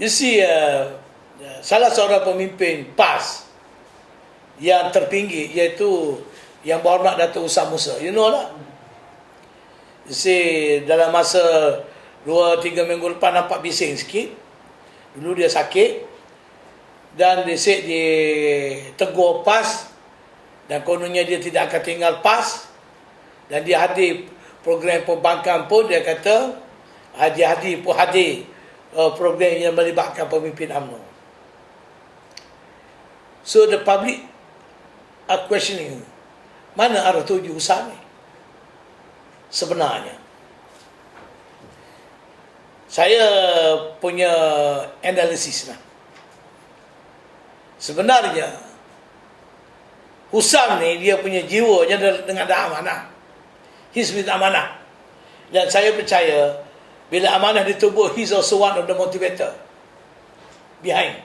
You see, uh, salah seorang pemimpin PAS yang terpinggir iaitu yang berhormat Datuk Usam Musa. You know lah. You see, dalam masa 2-3 minggu lepas nampak bising sikit. Dulu dia sakit. Dan dia say dia tegur PAS. Dan kononnya dia tidak akan tinggal PAS. Dan dia hadir program perbankan pun dia kata dia hadir pun hadir uh, program yang melibatkan pemimpin UMNO. So the public are questioning mana arah tuju usaha ni sebenarnya. Saya punya analisis lah. Sebenarnya Husam ni dia punya jiwa dia dengan ada amanah. With amanah. Dan saya percaya bila amanah ditubuh, he's also one of the motivator behind.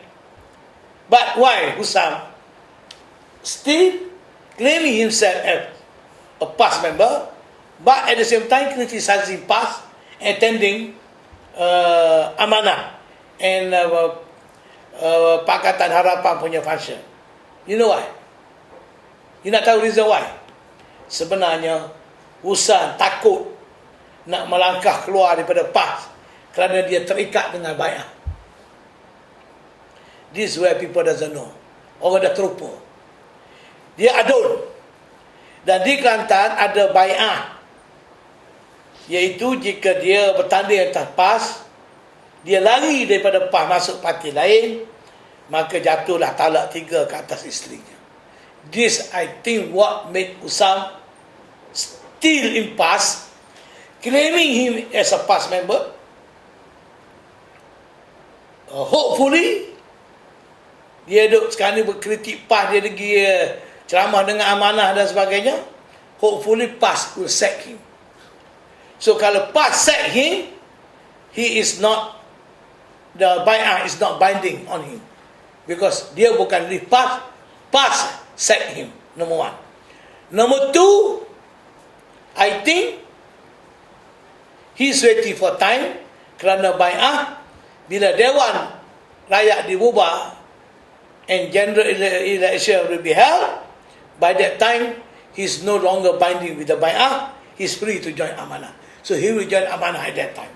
But why Husam still claiming himself as a past member, but at the same time criticizing past, attending uh, amanah and uh, uh, Pakatan Harapan punya function. You know why? You nak tahu reason why? Sebenarnya Husam takut nak melangkah keluar daripada PAS kerana dia terikat dengan bayar. This is where people doesn't know. Orang dah terlupa. Dia adun. Dan di Kelantan ada bayar. Iaitu jika dia bertanding atas PAS, dia lari daripada PAS masuk parti lain, maka jatuhlah talak tiga ke atas isterinya. This, I think, what made Usam still in PAS, claiming him as a PAS member. Uh, hopefully, dia duduk sekarang ni berkritik PAS, dia pergi uh, ceramah dengan amanah dan sebagainya. Hopefully, PAS will sack him. So, kalau PAS sack him, he is not, the bayar is not binding on him. Because dia bukan di PAS, PAS sack him, number one. Number two, I think he's waiting for time kerana bayar bila Dewan Rakyat diubah and general election will be held, by that time, he's no longer binding with the bayar, he's free to join Amanah. So he will join Amanah at that time.